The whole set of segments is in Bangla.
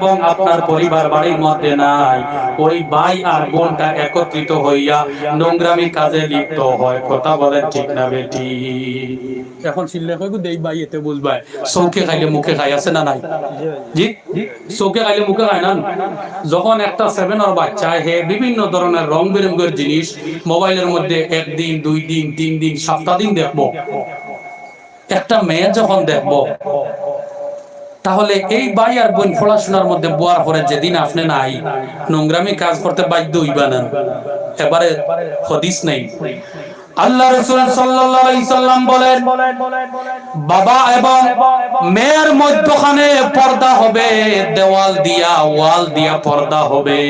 এবং আপনার পরিবার বাড়ির মধ্যে নাই। ওই ভাই আর বোনটা একত্রিত হইয়া নোংরামি কাজে লিপ্ত হয়। কথা বলেন ঠিক না বেটি? এখন শিল্লে কইগু দেই ভাই এতে বুঝবাই চৌকে খাইলে মুখে খাই আছে না নাই? জি? চৌকে খাইলে মুখে খায় না? যখন একটা সেভেনের বাচ্চা হে বিভিন্ন ধরনের রং বেরঙ্গের জিনিস মোবাইলের মধ্যে একদিন দুই দিন তিন দিন সপ্তাহ দিন দেখব। একটা মেয়ে যখন দেখব তাহলে এই বাই আর বোন পড়াশোনার মধ্যে বোয়ার পরে যেদিন আপনি নাই, নোংরামি কাজ করতে বাধ্য হইবা না। এবারে হদিস নেই। আল্লাহ রসুল সাল্লাম বলেন, বাবা এবং মেয়ের মধ্যখানে পর্দা হবে, দেওয়াল দিয়া, ওয়াল দিয়া পর্দা হবে।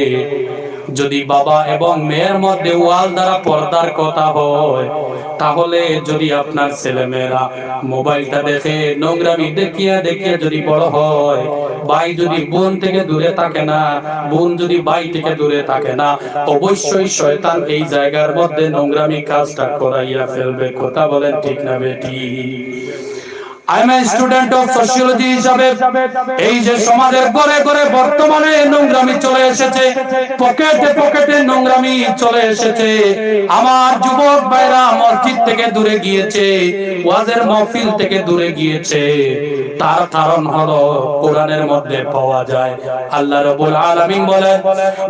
যদি বাবা এবং মেয়ের মধ্যে ওয়াল দ্বারা পর্দার কথা হয়, তাহলে যদি আপনার ছেলে মেয়েরা মোবাইলটা দেখে, নোংরামি দেখিয়া দেখিয়া যদি বড় হয়, ভাই যদি বোন থেকে দূরে থাকে না, বোন যদি ভাই থেকে দূরে থাকে না, অবশ্যই শয়তান এই জায়গার মধ্যে নোংরামি কাজটা করাইয়া ফেলবে। কথা বলেন ঠিক না বেটি? I am student of sociology হিসাবে এই যে সমাজের ঘরে ঘরে বর্তমানে নোংরামি চলে এসেছে, পকেটে পকেটে নোংরামি চলে এসেছে। আমার যুবক ভাইরা মসজিদ থেকে দূরে গিয়েছে, ওয়াজের মাহফিল থেকে দূরে গিয়েছে। তার কারণ হলো কোরআনের মধ্যে পাওয়া যায়। আল্লাহ রাব্বুল আলামিন বলেন,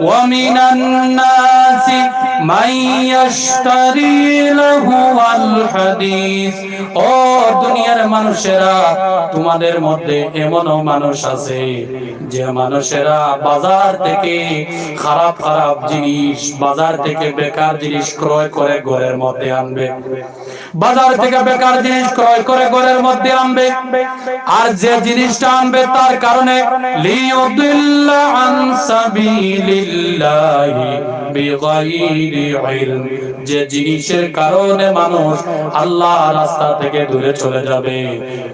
ওয়া মিনান নাসি লাহু আল হাদিস। ও দুনিয়ার মানুষেরা তোমাদের মধ্যে এমনও মানুষ আছে যে মানুষেরা বাজার থেকে খারাপ খারাপ জিনিস, বাজার থেকে বেকার জিনিস ক্রয় করে ঘরের মধ্যে আনবে। বাজার থেকে বেকার জিনিস ক্রয় করে ঘরের মধ্যে আনবে। আর যে জিনিসটা আনবে তার কারণে, লিয়ুদিল্লা আন যে জিনিসের কারণে মানুষ আল্লাহ রাস্তা থেকে দূরে চলে যাবে।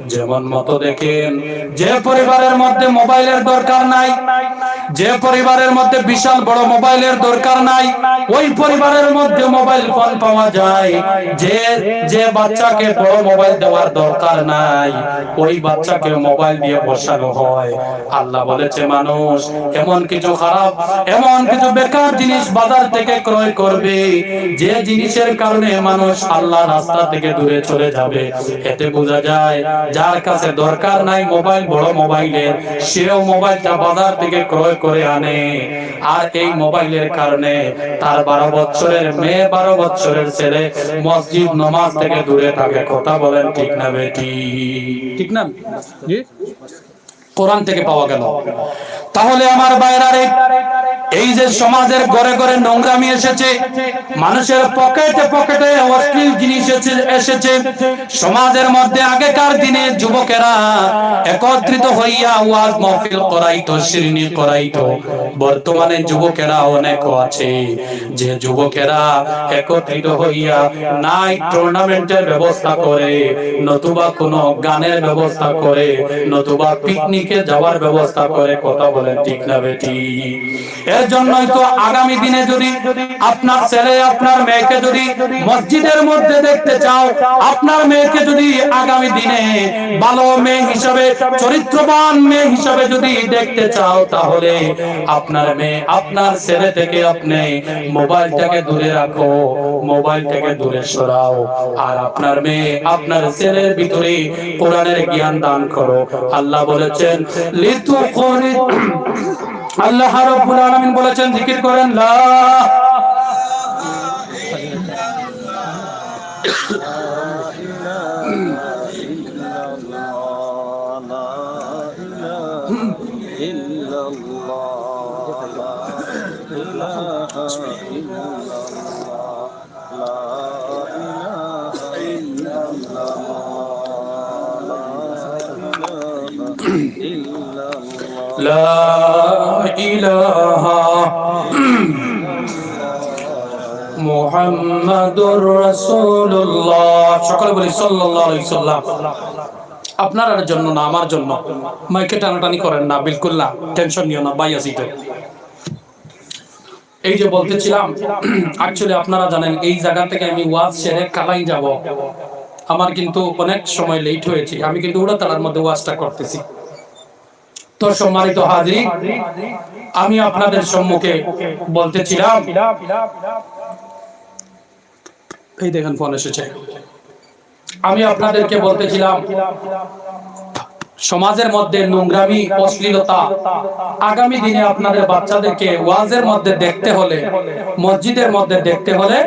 যেমন মতো দেখেন, যে পরিবারের মধ্যে মোবাইলের দরকার নাই যে পরিবারের মধ্যে বিশাল বড় মোবাইলের দরকার নাই, ওই পরিবারের মধ্যে মোবাইল ফোন পাওয়া যায়। যে যে বাচ্চাকে বড় মোবাইল দেওয়ার দরকার নাই, ওই বাচ্চাকে মোবাইল দিয়ে বসানো হয়। আল্লাহ বলেছে, মানুষ, এমন কিছু খারাপ, এমন কিছু বেকার জিনিস বাজার থেকে ক্রয় করবে। যে জিনিসের কারণে মানুষ আল্লাহ রাস্তা থেকে দূরে চলে যাবে। এতে বোঝা যায়, যার কাছে দরকার নাই মোবাইল, বড় মোবাইলের, সেও মোবাইলটা বাজার থেকে ক্রয় করে আনে। আর এই মোবাইলের কারণে তার বারো বছরের মেয়ে, বারো বছরের ছেলে মসজিদ, নমাজ থেকে দূরে থাকে। কথা বলেন ঠিক না বেটি? ঠিক না? কোরআন থেকে পাওয়া গেল। তাহলে আমার বাইরারে, এই যে সমাজের ঘরে ঘরে নোংরামি এসেছে, মানুষের পকেটে পকেটে অশ্লীল জিনিস এসেছে সমাজের মধ্যে আগেকার দিনে যুবকেরা একত্রিত হইয়া ওয়াজ মহফিল করাইতো শ্রেণি করাইতো। বর্তমানে যুবকেরা অনেক আছে, যে যুবকেরা একত্রিত হইয়া নাইট টুর্নামেন্টের ব্যবস্থা করে, নতুবা কোনো গানের ব্যবস্থা করে, নতুবা পিকনিকে যাওয়ার ব্যবস্থা করে, কথা বলেন, ঠিক না বেটি? এর জন্যই তো আগামী দিনে যদি আপনার ছেলে, আপনার মেয়েকে যদি মসজিদের মধ্যে দেখতে চাও, আপনার মেয়েকে যদি আগামী দিনে ভালো মেয়ে হিসাবে, চরিত্রবান মেয়ে হিসাবে যদি দেখতে চাও, তাহলে আপনার মেয়ে, আপনার ছেলে থেকে আপনি মোবাইলটাকে দূরে রাখো মোবাইল থেকে দূরে সরাও। আর আপনার মেয়ে, আপনার ছেলের ভিতরে কোরআনের জ্ঞান দান করো। আল্লাহ বলেছেন লিতু আল্লাহ রাব্বুল আলামিন বলেছেন জিকির করেন লা আপনার জন্য না, আমার জন্য। মাইকে টানাটানি করেন না, বিলকুল না। টেনশন নিও না বাই আসি এই যে বলতেছিলাম অ্যাকচুয়ালি আপনারা জানেন, এই জায়গা থেকে আমি ওয়াজ সেরে কালাই যাব। আমার কিন্তু অনেক সময় লেট হয়েছে। আমি কিন্তু উড়াতাড়ার মধ্যে ওয়াজটা করতেছি। তো সম্মানিত হাজির, আমি আপনাদের সম্মুখে বলতেছিলাম। এই দেখেন ফোন এসেছে। আমি আপনাদেরকে বলতেছিলাম, সমাজের মধ্যে নোংরামি, অশ্লীলতা, আগামী দিনে আপনাদের বাচ্চাদেরকে ওয়াজের মধ্যে দেখতে হলে, মসজিদের মধ্যে দেখতে হলে,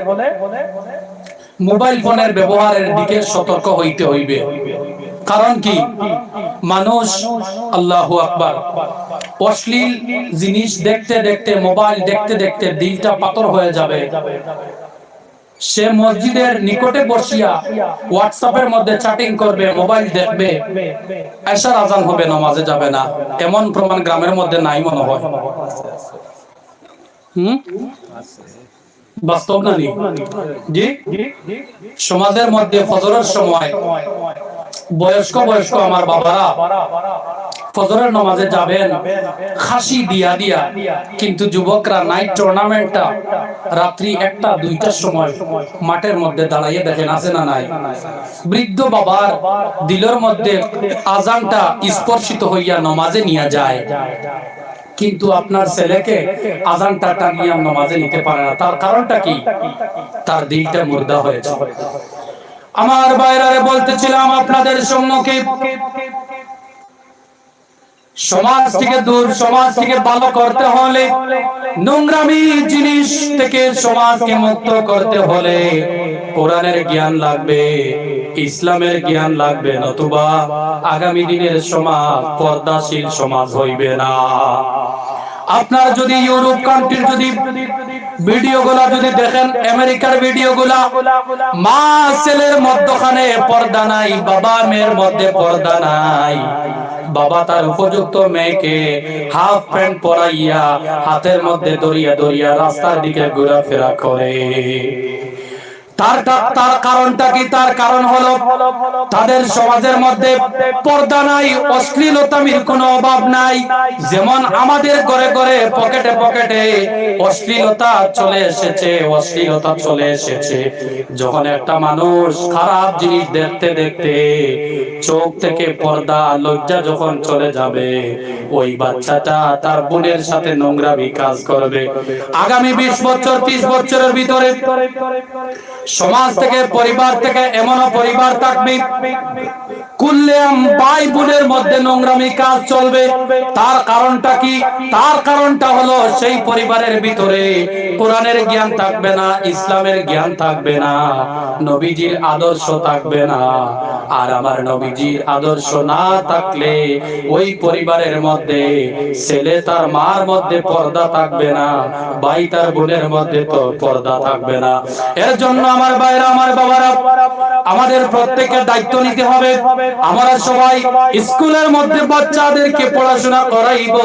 মোবাইল ফোনের ব্যবহারের দিকে সতর্ক হইতে হইবে। কারণ কি? মানুষ, আল্লাহু আকবার। অশ্লীল জিনিস দেখতে দেখতে, মোবাইল দেখতে দেখতে দিলটা পাথর হয়ে যাবে। সে মসজিদের নিকটে বসিয়া হোয়াটসঅ্যাপের মধ্যে চ্যাটিং করবে, মোবাইল দেখবে। এসার আজান হবে, নামাজে যাবে না। এমন প্রমাণ গ্রামের মধ্যে নাই মনে হয়। হুম? বাস্তব নি? জি? সমাজের মধ্যে ফজরের সময় বয়স্ক বয়স্ক আমার বাবারা। ফজরের নামাজে যাবেন, খাসি দিয়া দিয়া। কিন্তু যুবকরা নাইট টুর্নামেন্টটা রাত্রি একটা, দুইটার সময় মাঠের মধ্যে দাঁড়াইয়ে দেখেন, আছে না নাই? বৃদ্ধ বাবার দিলের মধ্যে আজানটা স্পর্শিত হইয়া নমাজে নিয়ে যায়। কিন্তু আপনার ছেলেকে আজানটা টানিয়ে নমাজে নিতে পারে না। তার কারণটা কি? তার দিলটা মুর্দা হয়েছে। আমার বাইরে বলতেছিলাম আপনাদের সম্মুখে, সমাজ থেকে দূর, সমাজ থেকে ভালো করতে হলে নোংরামি জিনিস থেকে সমাজকে মুক্ত করতে হলে কোরআনের জ্ঞান লাগবে, ইসলামের জ্ঞান লাগবে, নতুবা আগামী দিনের সমাজ, পর্দাশীল সমাজ হইবে না। আপনার যদি ইউরোপ কান্ট্রির যদি ভিডিও গুলা যদি দেখেন, আমেরিকার ভিডিও গুলা মা ছেলের মধ্যখানে পর্দা নাই, বাবা মেয়ের মধ্যে পর্দা নাই। বাবা তার উপযুক্ত মেয়েকে হাফ প্যান্ট পরাইয়া হাতের মধ্যে দরিয়া দরিয়া রাস্তার দিকে ঘোরাফেরা করে। তার তার কারণটা কি? তার কারণ হলো তাদের সমাজের মধ্যে পর্দা নাই অশ্লীলতামির কোনো অভাব নাই। যেমন আমাদের ঘরে ঘরে পকেটে পকেটে অশ্লীলতা চলে এসেছে, অশ্লীলতা চলে এসেছে। যখন একটা মানুষ খারাপ জিনিস দেখতে দেখতে চোখ থেকে পর্দা, লজ্জা যখন চলে যাবে, ওই বাচ্চাটা তার বোনের সাথে নোংরা বিকাশ করবে। আগামী বিশ বছর, ত্রিশ বছরের ভিতরে সমাজ থেকে পরিবার থেকে এমনও পরিবার থাকবে। কুল্লেম মধ্যে নোংরামি কাজ চলবে। তার কারণটা কি? তার কারণটা হলো সেই পরিবারের ভিতরে কোরআনের জ্ঞান থাকবে না, ইসলামের জ্ঞান থাকবে না, নবীজির আদর্শ থাকবে না। আর আমার নবীজির আদর্শ না থাকলে ওই পরিবারের মধ্যে ছেলে তার মার মধ্যে পর্দা থাকবে না, ভাই তার বোনের মধ্যে পর্দা থাকবে না। এর জন্য আমার ভাইরা, আমার বাবারা, আমাদের প্রত্যেকের দায়িত্ব নিতে হবে। আমরা সবাই স্কুলের মধ্যে বাচ্চাদেরকে পড়াশোনা করাইব,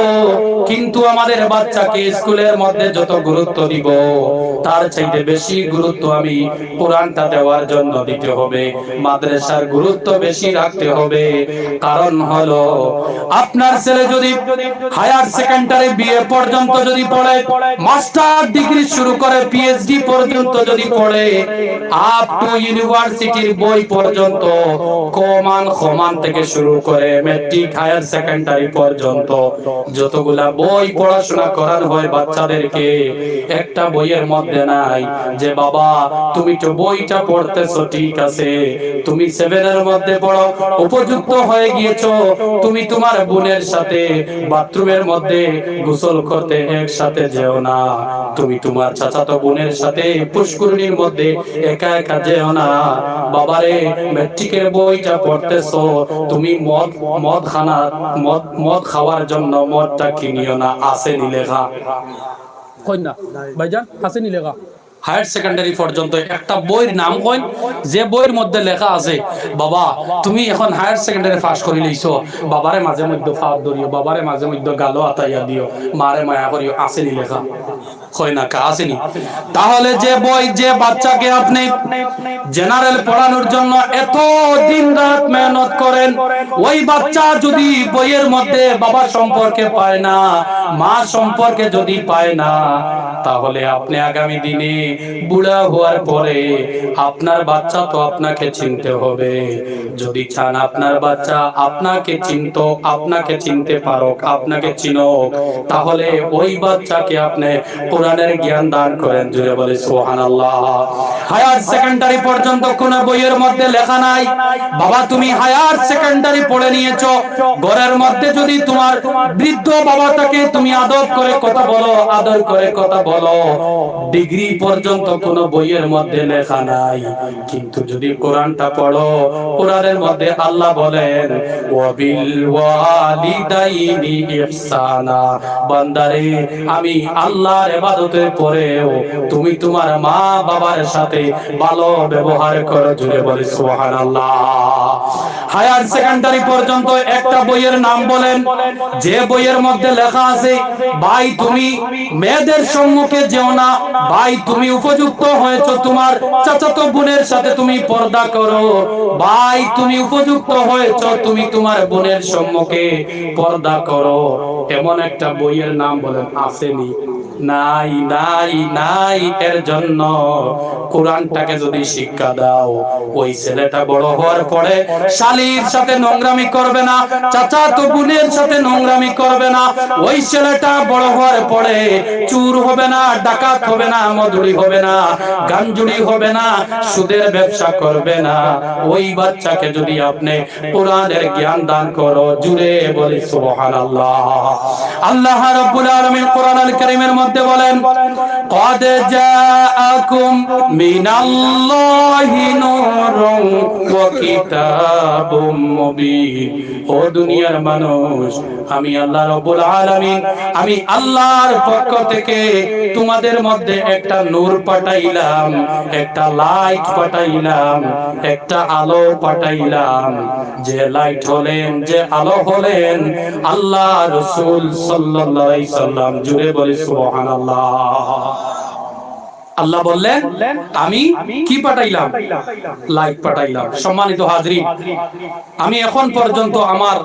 কিন্তু আমাদের বাচ্চাকে স্কুলের মধ্যে যত গুরুত্ব দিব, তার চাইতে বেশি গুরুত্ব আমি কোরআনটা দেওয়ার জন্য দিতে হবে, মাদ্রাসার গুরুত্ব বেশি রাখতে হবে। কারণ হলো, আপনার ছেলে যদি হায়ার সেকেন্ডারি বিএ পর্যন্ত যদি পড়ে, মাস্টার ডিগ্রি শুরু করে পিএইচডি পর্যন্ত যদি পড়ে, আপ টু ইউনিভার্সিটির বই পর্যন্ত কমান সমান থেকে শুরু করে মেট্রিক হায়ার সেকেন্ডারি পর্যন্ত যতগুলা বই পড়াশোনা করানো হয় বাচ্চাদেরকে, একটা বইয়ের মধ্যে নাই যে, বাবা, তুমি তো বইটা পড়তেছো, ঠিক আছে। তুমি সেভেনের মধ্যে পড়ো উপযুক্ত হয়ে গিয়েছো। তুমি তোমার বোনের সাথে বাথরুমের মধ্যে গোসল করতে একসাথে যেও না। তুমি তোমার চাচাতো বোনের সাথে পুষ্করিণীর মধ্যে একা একা যেও না। বাবারে মেট্রিকের বইটা পড়তেছো তুমি মদ মদ খানা মদ মদ খাওয়ার জন্য মদটা কিনিও না আসেনি লেখা কই না ভাইজান আসেনি লেখা হায়ার সেকেন্ডারি পর্যন্ত একটা বইয়ের নাম কইন যে বইয়ের মধ্যে লেখা আছে বাবা তুমি এখন হায়ার সেকেন্ডারি পাস করে লইছো বাবারে মাঝে মধ্যে ফাঁদ ধরিও বাবারে মাঝে মধ্যে গালো আতাইয়া দিও মারে মায়া করিও আসেনি লেখা তাহলে যে বই যে বাচ্চাকে আপনি জেনারেল পড়ানোর জন্য এত দিন রাত মেহনত করেন ওই বাচ্চা যদি বইয়ের মধ্যে বাবা সম্পর্কে পায় না মা সম্পর্কে যদি পায় না তাহলে আপনি আগামী দিনে বুড়া হওয়ার পরে আপনার বাচ্চা তো আপনাকে চিনতে হবে যদি চান আপনার বাচ্চা আপনাকে চিনত আপনাকে চিনতে পারো আপনাকে চিনো তাহলে ওই বাচ্চাকে আপনি কোরআনের জ্ঞান দান করেন জুড়ে বলে সোহান আল্লাহ হায়ার সেকেন্ডারি পর্যন্ত কোন বইয়ের মধ্যে লেখা নাই। বাবা, তুমি হায়ার সেকেন্ডারি পড়ে নিয়েছো। ঘরের মধ্যে যদি তোমার বৃদ্ধ বাবাটাকে তুমি আদর করে কথা বলো, আদর করে কথা বলো, ডিগ্রি পর্যন্ত কোন বইয়ের মধ্যে লেখা নাই। কিন্তু যদি কোরআনটা পড়ো, কোরআনের মধ্যে আল্লাহ বলেন, ওয়াবিল ওয়ালিদাইনি ইহসানা। বান্দারে, আমি আল্লাহর ইবাদতের পরেও তুমি তোমার মা বাবার সাথে ভালো ব্যবহার করো জুড়ে বলে সুবহানাল্লাহ। হায়ার সেকেন্ডারি পর্যন্ত একটা বইয়ের নাম বলেন। যে বইয়ের মধ্যে লেখা আছে, ভাই, তুমি মেয়েদের সম্মুখে যেও না। ভাই, তুমি উপযুক্ত হয়েছো। তোমার চাচাতো বোনের সাথে তুমি পর্দা করো। ভাই, তুমি উপযুক্ত হয়েছো। তুমি তোমার বোনের সম্মুখে পর্দা করো। এমন একটা বইয়ের নাম বলেন, আসেনি। নাই নাই নাই এর জন্য কোরআনটাকে যদি শিক্ষা দাও, ওই ছেলেটা বড় হওয়ার পরে শালির সাথে নোংরামি করবে না, চাচা তো বোনের সাথে নোংরামি করবে না, ওই ছেলেটা বড় হওয়ার পরে চুর হবে না, ডাকাত হবে না মধুরি হবে না গাঞ্জুরি হবে না, সুদের ব্যবসা করবে না। ওই বাচ্চাকে যদি আপনি কোরআনের জ্ঞান দান করো, জুড়ে বলি সুবহানাল্লাহ। আল্লাহ রাব্বুল আলামিন কোরআন আল কারীমের মধ্যে বলেন قد جاءكم من الله نور وكتاب مبين ও দুনিয়ার মানুষ আমি আল্লাহ রাব্বুল আলামিন আমি আল্লাহর পক্ষ থেকে তোমাদের মধ্যে একটা নূর পাঠাইলাম একটা লাইট পাঠাইলাম একটা আলো পাঠাইলাম যে লাইট হলেন যে আলো হলেন আল্লাহ রাসূল সাল্লাল্লাহু আলাইহি সাল্লাম জুড়ে বলে আল্লাহ বললেন, আমি কি পাঠাইলাম? লাইট পাঠাইলাম। সম্মানিত হাজরি, আমি এখন পর্যন্ত আমার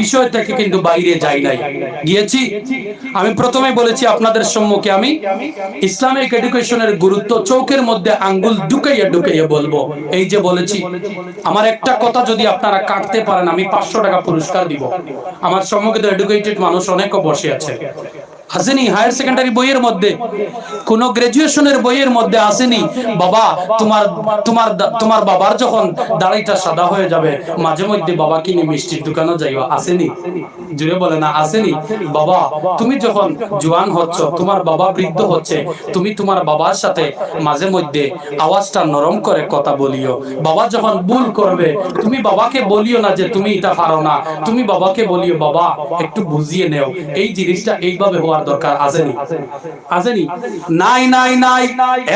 বিষয় থেকে কিন্তু বাইরে যাই নাই। গিয়েছি। আমি প্রথমে বলেছি আপনাদের সম্মুখে আমি ইসলামিক এডুকেশনের গুরুত্ব চৌকের মধ্যে আঙ্গুল ঢুকাইয়া ঢুকাইয়া বলব। এই যে বলেছি, আমার একটা কথা যদি আপনারা কাটতে পারেন, আমি পাঁচশো টাকা পুরস্কার দিব। আমার সম্মুখে তো এডুকেটেড মানুষ অনেকও বসে আছে। আসেনি হায়ার সেকেন্ডারি বইয়ের মধ্যে। কোন গ্রাজুয়েশনের বইয়ের মধ্যে আসেনি। বাবা, তোমার তোমার তোমার বাবার যখন দাড়িটা সাদা হয়ে যাবে, মাঝে মধ্যে বাবা কিনে মিষ্টির দোকানে যাইবা আসেনি। জুড়ে বলে না, আসেনি। বাবা, তুমি যখন জোয়ান হচ্ছ, তোমার বাবা বৃদ্ধ হচ্ছে, তুমি তোমার বাবার সাথে মাঝে মধ্যে আওয়াজটা নরম করে কথা বলিও। বাবা যখন ভুল করবে, তুমি বাবাকে বলিও না যে তুমি এটা পারো না। তুমি বাবাকে বলিও, বাবা, একটু বুঝিয়ে নেও। এই জিনিসটা এইভাবে হওয়ার দরকার আসেনি। আসেনি। নাই নাই নাই,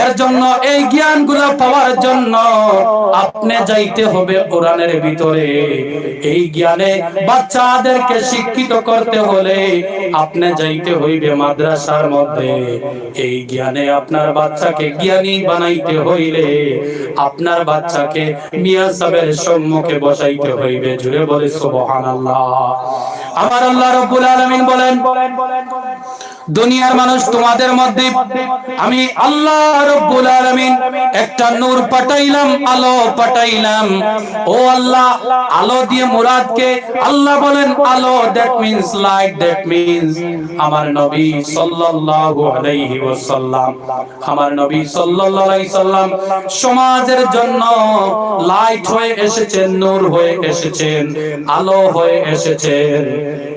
এর জন্য এই জ্ঞানগুলো পাওয়ার জন্য আপনি যাইতে হবে কোরআনের ভিতরে। এই জ্ঞানে বাচ্চাদেরকে শিক্ষিত করতে হলে আপনি যাইতে হইবে মাদ্রাসার মধ্যে। এই জ্ঞানে আপনার বাচ্চাকে জ্ঞানী বানাইতে হইলে আপনার বাচ্চাকে মিয়া সাহেবের সম্মুখে বসাইতে হইবে। জুড়ে বলে, সুবহানাল্লাহ। আমার আল্লাহ রাব্বুল আলামিন বলেন দুনিয়ার মানুষ তোমাদের মধ্যে আমি আল্লাহ রব্বুল আলামিন একটা নূর পাঠাইলাম, আলো পাঠাইলাম। ও আল্লাহ, আলো দিয়ে মুরাদকে আল্লাহ বলেন, আলো that means light that means আমার নবী সাল্লাল্লাহু আলাইহি ওয়াসাল্লাম। আমার নবী সাল্লাল্লাহু আলাইহি সাল্লাম সমাজের জন্য লাইট হয়ে এসেছেন, নূর হয়ে এসেছেন, আলো হয়ে এসেছেন।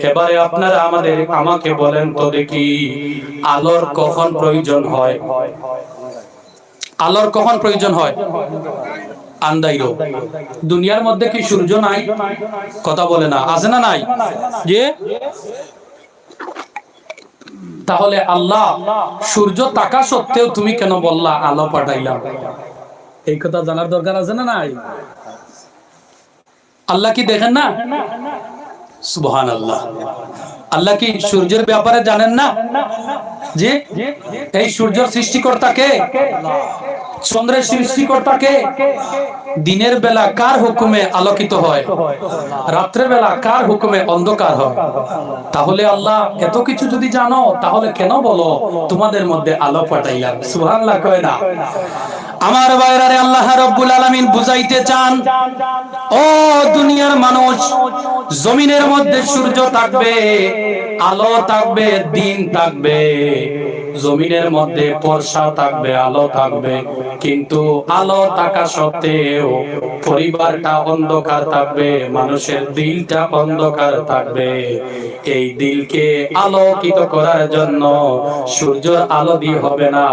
এবারে আপনারা আমাদের, আমাকে বলেন তো দেখি। আলোর কখন প্রয়োজন হয়? আলোর কখন প্রয়োজন হয়? আন্দাইরো দুনিয়ার মধ্যে কি সূর্য নাই? কথা বলে না। আছে না নাই? যে? তাহলে আল্লাহ সূর্য থাকা সত্ত্বেও তুমি কেন বললা, আলো পাঠাইলাম? এই কথা জানার দরকার আছে না নাই? আল্লাহ কি দেখেন না? সুবহান আল্লাহ আল্লাহ কি সূর্যের ব্যাপারে জানেন না? যে এই সূর্য সৃষ্টিকর্তাকে চন্দ্রের সৃষ্টিকর্তাকে দিনের বেলা কার হুকুমে আলোকিত হয়? রাত্রের বেলা কার হুকুমে অন্ধকার হয়? তাহলে আল্লাহ এত কিছু যদি জানো, তাহলে কেন বলো তোমাদের মধ্যে আলো পাঠাইলাম সুবহানাল্লাহ কয় না। আমার বাইরারে আল্লাহ রব্বুল আলামিন বুঝাইতে চান, ও দুনিয়ার মানুষ, জমিনের মধ্যে সূর্য থাকবে, আলো থাকবে, দিন থাকবে। জমিনের মধ্যে বর্ষা থাকবে, আলো থাকবে। কিন্তু আলো থাকা সত্ত্বেও পরিবারটা অন্ধকার থাকবে, মানুষের দিলটা অন্ধকার থাকবে। এই দিলকে আলোকিত করার জন্য সূর্যের আলো দিয়ে হবে না,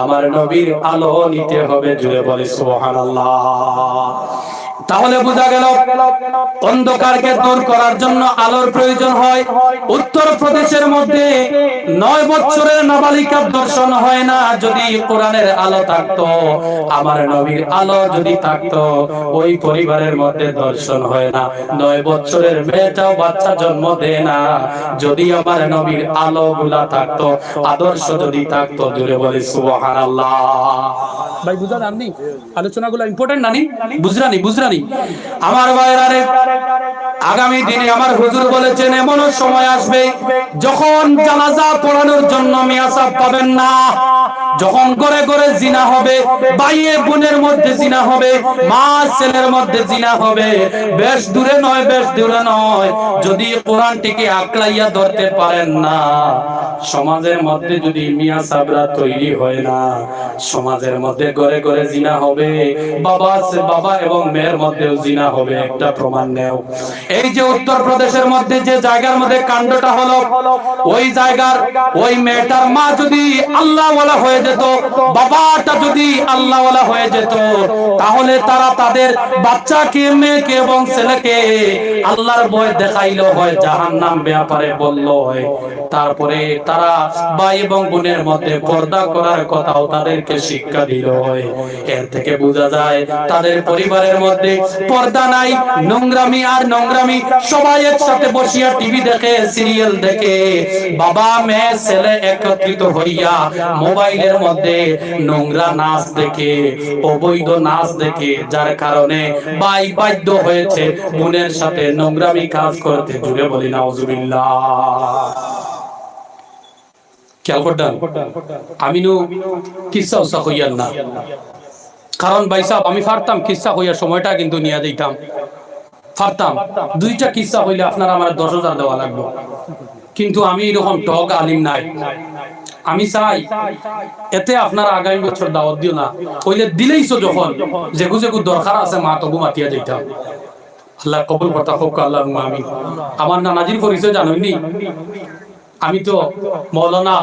আমার নবীর আলো নিতে হবে, জুড়ে বলে সুবহানাল্লাহ। তাহলে বোঝা গেল, অন্ধকারকে দূর করার জন্য আলোর প্রয়োজন হয়। উত্তর প্রদেশের মধ্যে নয় বছরের নাবালিকার দর্শন হয় না যদি কোরআনের আলো থাকতো। আমার নবীর আলো যদি থাকতো, ওই পরিবারের মধ্যে দর্শন হয় না। নয় বছরের মেয়েটাও বাচ্চা জন্ম দেয় না। যদি আমার নবীর আলো গুলা থাকতো, আদর্শ যদি থাকতো জুড়ে বলে সুবহানাল্লাহ। ভাই বুঝলেন আপনি আলোচনাগুলো ইম্পর্টেন্ট নানি? বুঝরানি বুঝরানি? আমার ভাইরারে আগামী দিনে আমার হুজুর বলেছেন এমনও সময় আসবে যখন জানাজা পড়ানোর জন্য মিয়াসাব পাবেন না। যখন ঘরে ঘরে জিনা হবে বাইয়ে বোনের মধ্যে জিনা হবে, মা ছেলের মধ্যে জিনা হবে। বেশ দূরে নয়, বেশ দূরে নয়। যদি কোরআনটিকে আকলাইয়া ধরতে পারেন না, সমাজের মধ্যে যদি মিয়া সাবরা তৈরি হয় না, সমাজের মধ্যে ঘরে ঘরে জিনা হবে, বাবা বাবা এবং মেয়ের মধ্যেও জিনা হবে, একটা প্রমাণ নেও। এই যে উত্তর প্রদেশের মধ্যে যে জায়গার মধ্যে কাণ্ডটা হলো, ওই জায়গার ওই মেয়েটার মা যদি আল্লাহওয়ালা হয়ে যেত, বাবাটা যদি আল্লাহওয়ালা হয়ে যেত, তাহলে তারা তাদের বাচ্চাকে, মেয়েকে এবং ছেলেকে আল্লাহর ভয় দেখাইলো, হয় জাহান্নাম ব্যাপারে বলল, হয়। তারপরে তারা ভাই এবং বোনের মধ্যে পর্দা করার কথাও তাদেরকে শিক্ষা দিল, হয়। এর থেকে বোঝা যায়, তাদের পরিবারের মধ্যে পর্দা নাই, নোংরামি আর নোংরামি সবাই একসাথে বসিয়া টিভি দেখে, সিরিয়াল দেখে। বাবা, মেয়ে, ছেলে একত্রিত হইয়া মোবাইলের মধ্যে নোংরা নাচ দেখে, অবৈধ নাচ দেখে, যার কারণে ভাই বাধ্য হয়েছে বোনের সাথে নোংরামি কাজ করতে। জুড়ে বলি, নাউজুবিল্লাহ। খেয়াল আমি কারণ ভাই সাহেব, আমি পারতাম কিসা হইয়ার সময়টা কিন্তু নিয়ে দিতাম। পারতাম দুইটা কিসা হইলে আপনার আমার দশ হাজার দেওয়া লাগবে। কিন্তু আমি এরকম টক আলিম নাই। আমি চাই, এতে আপনারা আগামী বছর দাওয়াত দিও না। হইলে দিলেইছো যখন, যেগু যেগু দরকার আছে মা তবু মাতিয়া যাইতাম। আল্লাহ কবুল কথা হোক আল্লাহ আমি আমার নানাজির পরিচয় জানোইনি আমি তো মৌলানা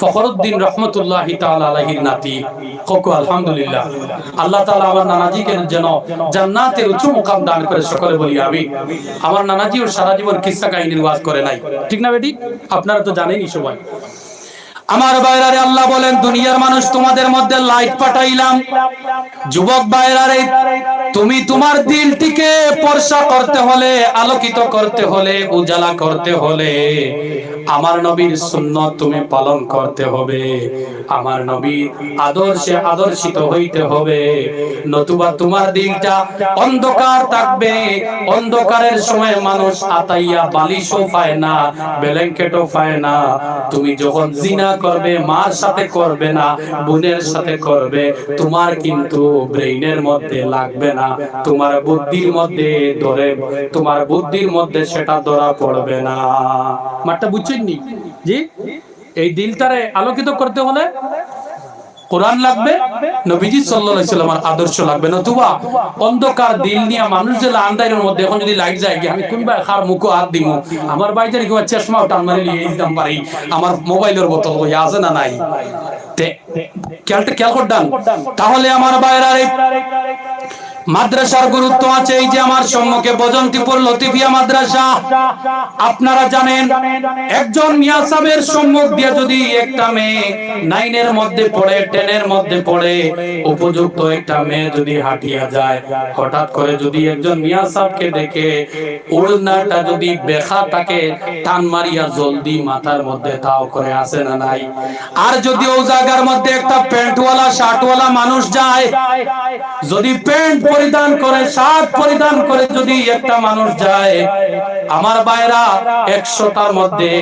ফখরুদ্দিন রহমতুল্লাহ আলাহির নাতি। কোকো আলহামদুলিল্লাহ। আল্লাহ তাআলা আমার নানাজিকে যেন জান্নাতের উচ্চ মুকাম দান করে সকলে বলি আমি আমার নানাজি ওর সারা জীবন কিসসা কাহিনীর ওয়াজ করে নাই। ঠিক না বেটি? আপনারা তো জানেনই সবাই। আমার বাইরারে আল্লাহ বলেন, দুনিয়ার মানুষ তোমাদের মধ্যে লাইট পাঠাইলাম। যুবক বাইরারে তুমি তোমার দিলটিকে পর্ষা করতে হলে, আলোকিত করতে হলে, উজালা করতে হলে। আমার নবীর সুন্নত তুমি পালন করতে হবে। আমার নবীর আদর্শে আদর্শিত হইতে হবে। নতুবা তোমার দিলটা অন্ধকার থাকবে। অন্ধকারের সময় মানুষ আতাইয়া বালিশও পায় না, ব্ল্যাঙ্কেটও পায় না। তুমি যখন জিনা করবে, মার সাথে করবে না, বোনের সাথে করবে, তোমার কিন্তু ব্রেইনের মধ্যে লাগবে না। তোমার বুদ্ধির মধ্যে ধরে, তোমার বুদ্ধির মধ্যে সেটা ধরা পড়বে না। মাঠটা বুঝছেন নি? জি? এই দিলটারে আলোকিত করতে হলে কোরআন লাগবে, নবীজি সাল্লামের আদর্শ লাগবে। নতুবা অন্ধকার দিল নিয়ে মানুষ যে আন্দারের মধ্যে এখন যদি লাইট যায়, আমি কোনবা খার মুখো হাত দিমু? আমার বাইরে কি চশমা টান মারি পারি। আমার মোবাইলের বোতল আছে না নাই? তে খেয়ালটা খেয়াল করতাম তাহলে আমার বাইরে মাদ্রাসার গুরুত্ব আছে, এই যে আমার সম্মুখে বজন্তিপুর লতিফিয়া মাদ্রাসা। আপনারা জানেন, একজন মিয়া সাহেবের সম্মুখ দিয়ে যদি একটা মেয়ে নাইনের মধ্যে পড়ে, টেনের মধ্যে পড়ে, উপযুক্ত একটা মেয়ে যদি হাঁটিয়া যায়, হঠাৎ করে যদি একজন মিয়া সাহেবকে দেখে, উড়নাটা যদি বেখা তাকে টান মারিয়া জলদি মাথার মধ্যে তাও করে আসে না নাই? আর যদি ও জায়গার মধ্যে একটা প্যান্টওয়ালা, শার্টওয়ালা মানুষ যায়, যদি প্যান্ট পরিধান করে শার্ট পরিধান করে যদি একটা মানুষ যায়, আমার বাইরা একশোটার মধ্যে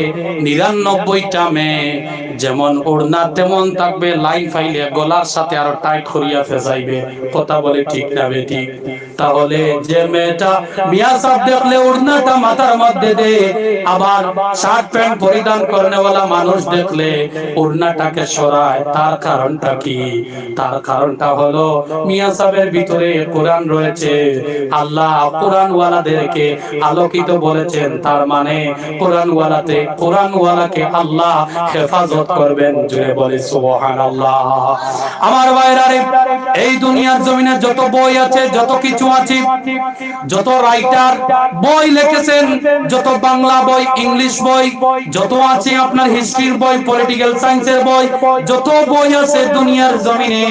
নিরানব্বইটা মেয়ে, যেমন ওড়না তেমন থাকবে, লাইন ফাইলে গলার সাথে আরও টাইট করিয়া ফেসাইবে। কথা বলে ঠিক না ঠিক। তাহলে যে মেয়েটা মিয়া সাহেব দেখলে ওড়নাটা মাথার মধ্যে দে, আবার শার্ট প্যান্ট পরিধান করনেওয়ালা মানুষ দেখলে ওড়নাটাকে সরায়। তার কারণটা কি? তার কারণটা হলো মিয়া সাহেবের ভিতরে কোরআন রয়েছে। আল্লাহ কোরআন আলোকিত বলেছেন, তার মানে কোরআন ওয়ালাতে কোরআন আল্লাহ হেফাজত করবেন। জুড়ে বলে, সুবহানাল্লাহ। আমার ভাইরারে এই দুনিয়ার জমিনে যত বই আছে, যত কিছু আছে, যত রাইটার বই লিখেছেন, যত বাংলা বই, ইংলিশ বই, যত আছে আপনার হিস্ট্রির বই, পলিটিক্যাল সায়েন্সের বই, যত বই আছে দুনিয়ার জমিনে,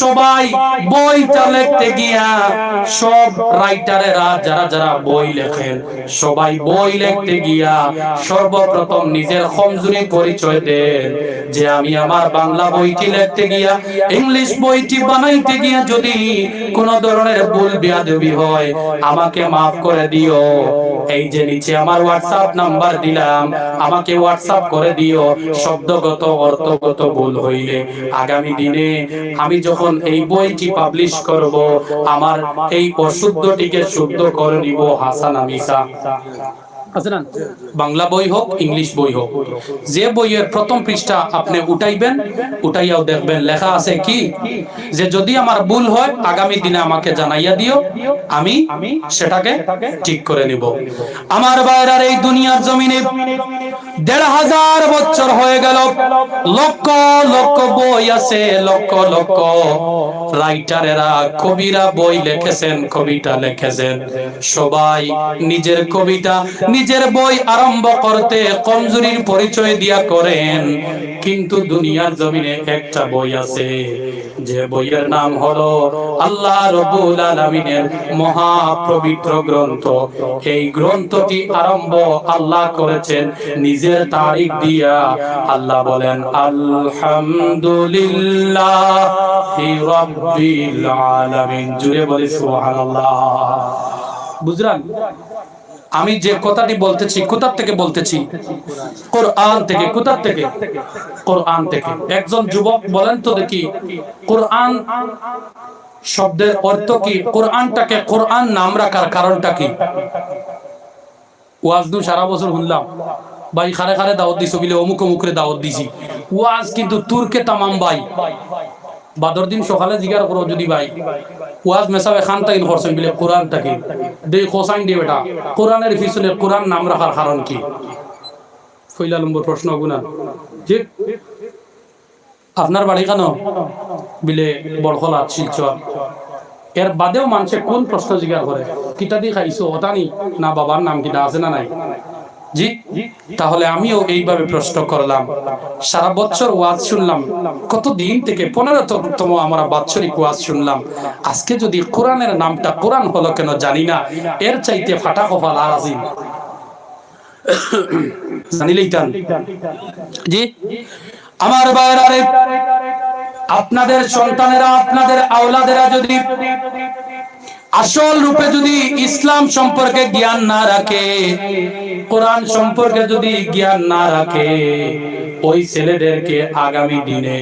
সবাই বইটা লিখতে গিয়া সব রাইটারেরা যারা যারা বই লেখেন, সবাই বই লিখতে গিয়া সর্বপ্রথম নিজের কমজোরি পরিচয় দেন যে আমি আমার বাংলা বইটি লিখতে গিয়া, ইংলিশ বইটি বানাইতে গিয়া যদি কোন ধরনের ভুল বিয়াদবি হয়, আমাকে মাফ করে দিও। এই যে নিচে আমার হোয়াটসঅ্যাপ নাম্বার দিলাম, আমাকে হোয়াটসঅ্যাপ করে দিও। শব্দগত, অর্থগত ভুল হইলে আগামী দিনে আমি যখন এই বইটি পাবলিশ করব, আমার এই অশুদ্ধটিকে শুদ্ধ করে নিব হাসান আমিসা। বাংলা বই হোক, ইংলিশ বই হোক, যে বইয়ের প্রথম পৃষ্ঠা আপনি উঠাইবেন, উঠাইয়াও দেখবেন, লেখা আছে কি? যে যদি আমার ভুল হয়, আগামী দিনে আমাকে জানাইয়া দিও, আমি সেটাকে ঠিক করে নিব। আমার বাইরার এই দুনিয়ার জমিনে দেড় হাজার বছর হয়ে গেল। লক্ষ লক্ষ বই আছে, লক্ষ লক্ষ। রাইটারেরা, কবিরা বই লিখেছেন, কবিতা লিখেছেন। সবাই নিজের কবিতা নিজের বই আরম্ভ করতে কমজোরির পরিচয় দিয়া করেন। কিন্তু দুনিয়ার জমিনে একটা বই আছে। যে বইয়ের নাম হলো আল্লাহ রবুল আলমিনের মহা পবিত্র গ্রন্থ। এই গ্রন্থটি আরম্ভ আল্লাহ করেছেন নিজের তারিখ দিয়া। আল্লাহ বলেন, আলহামদুলিল্লাহ রাব্বিল আলামিন। জুড়ে বলি, সুবহানাল্লাহ। বুঝলেন? আমি যে কথাটি বলতেছি, কোথার থেকে বলতেছি? কোরআন থেকে, কোথার থেকে? কোরআন থেকে। একজন যুবক বলেন তো দেখি, কোরআন শব্দের অর্থ কি? কোরআনটাকে কোরআন নাম রাখার কারণটা কি? ওয়াজদু সারা বছর শুনলাম। ভাই, খারে খারে দাওয়াত দিছো বলে অমুক অমুকরে দাওয়াত দিছি। ওয়াজ কিন্তু তুর্কে তামাম ভাই। বাদর দিন সকালে জিগার করো যদি ভাই। ওয়াজ মেসাবে খান তাইন করছেন, বলে কোরআন তাকে দেই কোসাইন দিয়ে বেটা। কোরআনের পিছনে কোরআন নাম রাখার কারণ কি? ফইলা নম্বর প্রশ্ন গুনা। ঠিক আপনার বাড়ি কেন বিলে বরখলা, শিলচর? এর বাদেও মানুষে কোন প্রশ্ন জিজ্ঞাসা করে? কিতা দিয়ে খাইছো ওটানি না বাবার নাম কিটা আছে না নাই? জি, তাহলে আমিও এইভাবে প্রশ্ন করলাম। সারা বছর ওয়াজ শুনলাম কত দিন থেকে পনেরোতম আমরা বাৎসরিক ওয়াজ শুনলাম। আজকে যদি কোরআনের নামটা কোরআন হলো কেন জানি না, এর চাইতে ফাটা কপাল আর আজিম। জানিলেই টান জি? আমার বাইরে আপনাদের সন্তানেরা, আপনাদের আওলাদেরা যদি আসল রূপে যদি ইসলাম সম্পর্কে জ্ঞান না রাখে কোরআন সম্পর্কে যদি জ্ঞান না রাখে, ওই ছেলেদেরকে আগামী দিনে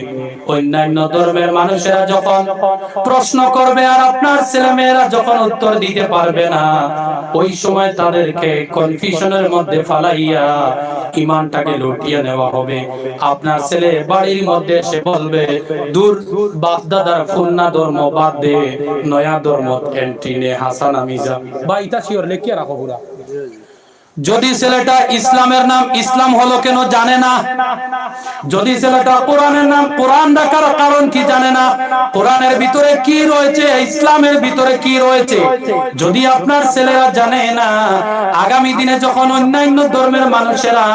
অন্যান্য ধর্মের মানুষেরা যখন প্রশ্ন করবে আর আপনার ছেলে মেয়েরা যখন উত্তর দিতে পারবে না, ওই সময় তাদেরকে কনফিউশনের মধ্যে ফালাইয়া ইমানটাকে লুটিয়ে নেওয়া হবে। আপনার ছেলে বাড়ির মধ্যে এসে বলবে, দূর বাপ দাদার ফুন্না ধর্ম বাদ দে, নয়া ধর্ম এন্ট্রি নে হাসান আমিজা। বা ইতা শিওর লেখিয়া রাখো পুরা। যদি ছেলেটা ইসলামের নাম ইসলাম হলো কেন জানে না? যদি ছেলেটা কোরআনের নাম কোরআন ডাকার কারণ কি জানে না? কোরআনের ভিতরে কি রয়েছে? ইসলামের ভিতরে কি রয়েছে? যদি আপনার ছেলেরা জানে না, আগামী দিনে যখন অন্যান্য ধর্মের মানুষেরা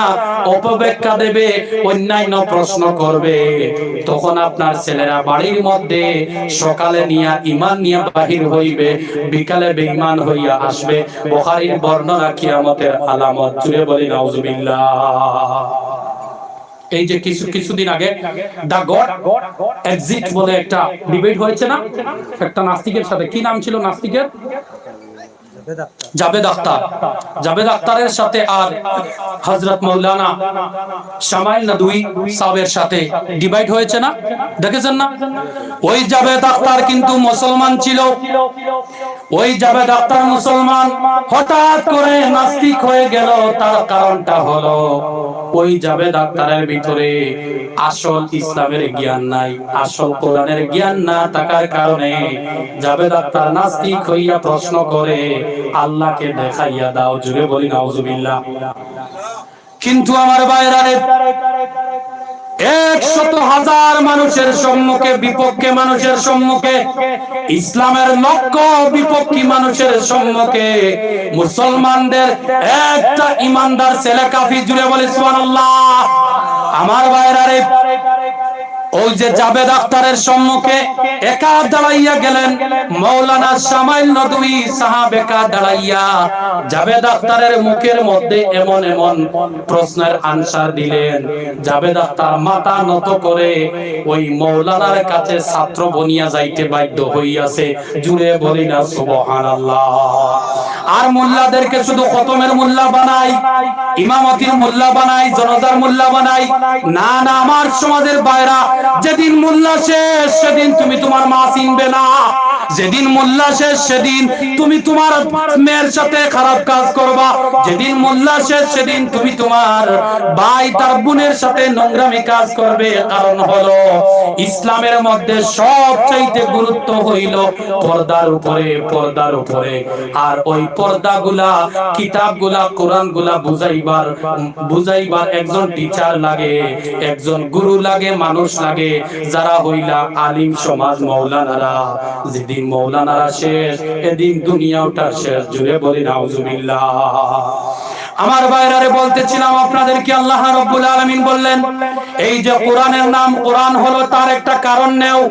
অপব্যাখ্যা দেবে, অন্যান্য প্রশ্ন করবে, তখন আপনার ছেলেরা বাড়ির মধ্যে সকালে নিয়া ইমান নিয়ে বাহির হইবে, বিকালে বেঈমান হইয়া আসবে। বুখারীর বর্ণনা কিয়ামতের আলামত জুড়ে বলি নাউজুবিল্লাহ। এই যে কিছু, কিছুদিন আগে দা গড এক্সিট বলে একটা ডিবেট হয়েছে না? একটা নাস্তিকের সাথে। কি নাম ছিল নাস্তিকের? জাবেদ আখতার জাবেদ আখতারের সাথে আর হযরত মাওলানা শামাইল নদুই সাহেবের সাথে ডিভাইড হয়েছে না? দেখেছেন না? ওই জাবেদ আখতার কিন্তু মুসলমান ছিল। ওই জাবেদ আখতার মুসলমান হঠাৎ করে নাস্তিক হয়ে গেল। তার কারণটা হলো ওই জাবেদ আখতারের ভিতরে আসল ইসলামের জ্ঞান নাই, আসল কোরআনের জ্ঞান না থাকার কারণে জাবেদ আখতার নাস্তিক হইয়া প্রশ্ন করে আল্লাহকে দেখাইয়া দাও জুড়ে বলি নাউজুবিল্লাহ। কিন্তু আমার হাজার মানুষের সম্মুখে ইসলামের মানুষের সম্মুখে, মুসলমানদের একটা ইমানদার ছেলে কাফি জুড়ে বলে আমার বাইরারে ওই যে জাবেদ আখতারের সম্মুখে, একা দাঁড়াইয়া গেলেন। মৌলানা সামাইল নদী সাহাব একা দাঁড়াইয়া। জাবেদ আখতারের মুখের মধ্যে এমন এমন প্রশ্নের আনসার দিলেন। জাবেদ আখতার মাথা নত করে ওই মৌলানার কাছে ছাত্র বনিয়া যাইতে বাধ্য হইয়াছে। জুড়ে বলি না, সুবহানাল্লাহ। আর মোল্লাদেরকে শুধু খতমের মোল্লা বানাই। ইমামতির মোল্লা বানাই জনজার মোল্লা বানাই। না না, আমার সমাজের বাইরা, যেদিন মোল্লা শেষ, সেদিন তুমি তোমার মা চিনবে না। যেদিন মোল্লা শেষ, সেদিন তুমি তোমার মেয়ের সাথে খারাপ কাজ করবা। যেদিন মোল্লা শেষ, সেদিন তুমি তোমার ভাই তার বোনের সাথে নোংরামি কাজ করবে। কারণ হলো ইসলামের মধ্যে সবচাইতে গুরুত্ব হইল পর্দার উপরে পর্দার উপরে। আর ওই পর্দাগুলা, কিতাবগুলা, কোরআনগুলা বুঝাইবার বুঝাইবার একজন টিচার লাগে, একজন গুরু লাগে, মানুষ লাগে, যারা হইলা আলিম সমাজ মৌলানারা। যেদিন মৌলানারা শেষ এদিন দুনিয়াটা শেষ জুড়ে বলি নাউজুবিল্লাহ। আমার বাইরারে বলতেছিলাম, আপনাদেরকে আল্লাহ রব্বুল আলামিন বললেন, এই যে কোরআনের নাম, কোরআন হলো তার একটা কারণ নেও।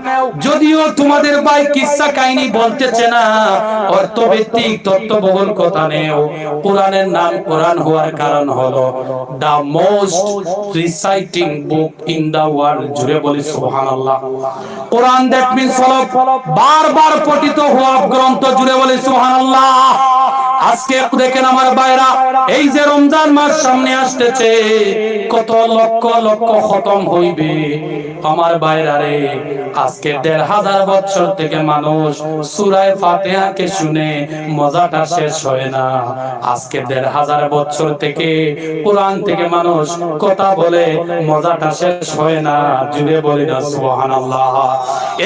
যদিও তোমাদের ভাই কিসসা কাহিনী বলতেছে না অর্থভিত্তিক তত্ত্ববহুল কথা নেও। কোরআনের নাম, কোরআন হওয়ার কারণ হলো the most reciting book in the world জুড়ে বলি সুবহানাল্লাহ। কোরআন দ্যাট মিন্স হলো বারবার পঠিত হওয়া গ্রন্থ। জুড়ে বলি সুবহানাল্লাহ। আজকে দেখেন আমার বাইরা এই যে রমজান মাস সামনে আসতেছে, কত লক্ষ লক্ষ খতম হইবে। আমার বাইরারে আজকে দেড় হাজার বছর থেকে মানুষ সুরায় ফাতেহাকে শুনে মজাটা শেষ হয় না। আজকে দেড় হাজার বছর থেকে কোরআন থেকে মানুষ কথা বলে, মজাটা শেষ হয় না। জুড়ে বলি না, সুবহানাল্লাহ।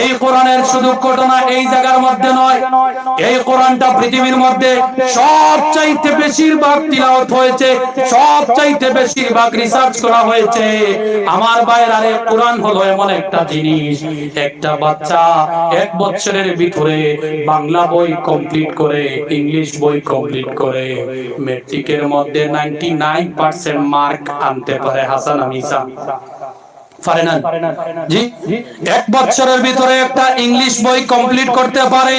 এই কোরআনের শুধু ঘটনা এই জায়গার মধ্যে নয়। এই কোরআনটা পৃথিবীর মধ্যে সব চাইতে বেশিরভাগ তিলাওয়াত হয়েছে সব চাইতে বেশিরভাগ রিসার্চ করা হয়েছে। আমার বাইরে কোরআন হলো এমন একটা জিনিস, একটা বাচ্চা এক বছরের ভিতরে বাংলা বই কমপ্লিট করে, ইংলিশ বই কমপ্লিট করে মেট্রিকের মধ্যে 99% মার্ক আনতে পারে হাসান আমিসা। পারে না। জি? এক বছরের ভিতরে একটা ইংলিশ বই কমপ্লিট করতে পারে।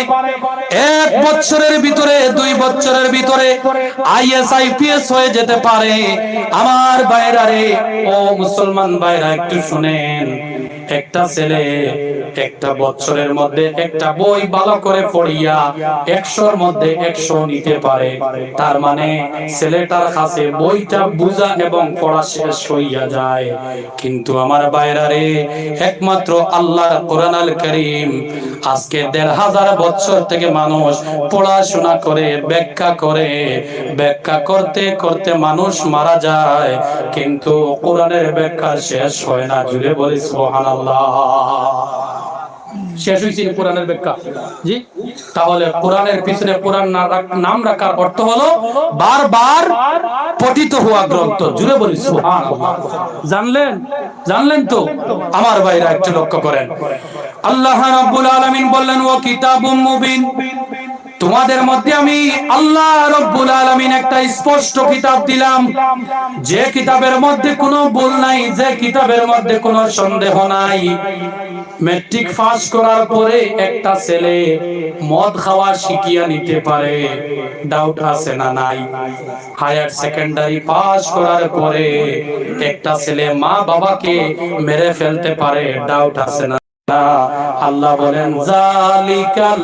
এক বছরের ভিতরে, দুই বছরের ভিতরে আইএস আইপিএস হয়ে যেতে পারে। আমার বাইরারে ও মুসলমান বাইরা একটু শুনেন। একটা ছেলে, একটা বছরের মধ্যে একটা বই ভালো করে পড়িয়া একশোর মধ্যে একশো নিতে পারে। তার মানে ছেলেটার কাছে বইটা বুঝা এবং পড়া শেষ হইয়া যায়। কিন্তু আমার বাইরারে একমাত্র আল্লাহ কোরআন করিম, আজকে দেড় হাজার বছর থেকে মানুষ পড়াশোনা করে, ব্যাখ্যা করে। ব্যাখ্যা করতে করতে মানুষ মারা যায়, কিন্তু কোরআনের ব্যাখ্যা শেষ হয় না। জুড়ে বলি সুবহানাল্লাহ। শেষ হয়েছে কোরআনের ব্যাখ্যা। জি? তাহলে কোরআনের পিছনে কোরআন নাম রাখার অর্থ হলো বারবার পঠিত হওয়া গ্রন্থ। জুড়ে বলি জানলেন? জানলেন তো? আমার ভাইরা একটু লক্ষ্য করেন। আল্লাহ রাব্বুল আলামিন বললেন ও কিতাবুম মুবিন। তোমাদের মধ্যে আমি আল্লাহ রব্বুল আলামিন একটা স্পষ্ট কিতাব দিলাম। যে কিতাবের মধ্যে কোনো ভুল নাই, যে কিতাবের মধ্যে কোনো সন্দেহ নাই। ম্যাট্রিক পাস করার পরে একটা ছেলে মদ খাওয়া শিখিয়া নিতে পারে। ডাউট আছে না নাই? হায়ার সেকেন্ডারি পাস করার পরে একটা ছেলে মা বাবাকে মেরে ফেলতে পারে। ডাউট আছে না আল্লাহ বলেন, জালিকাল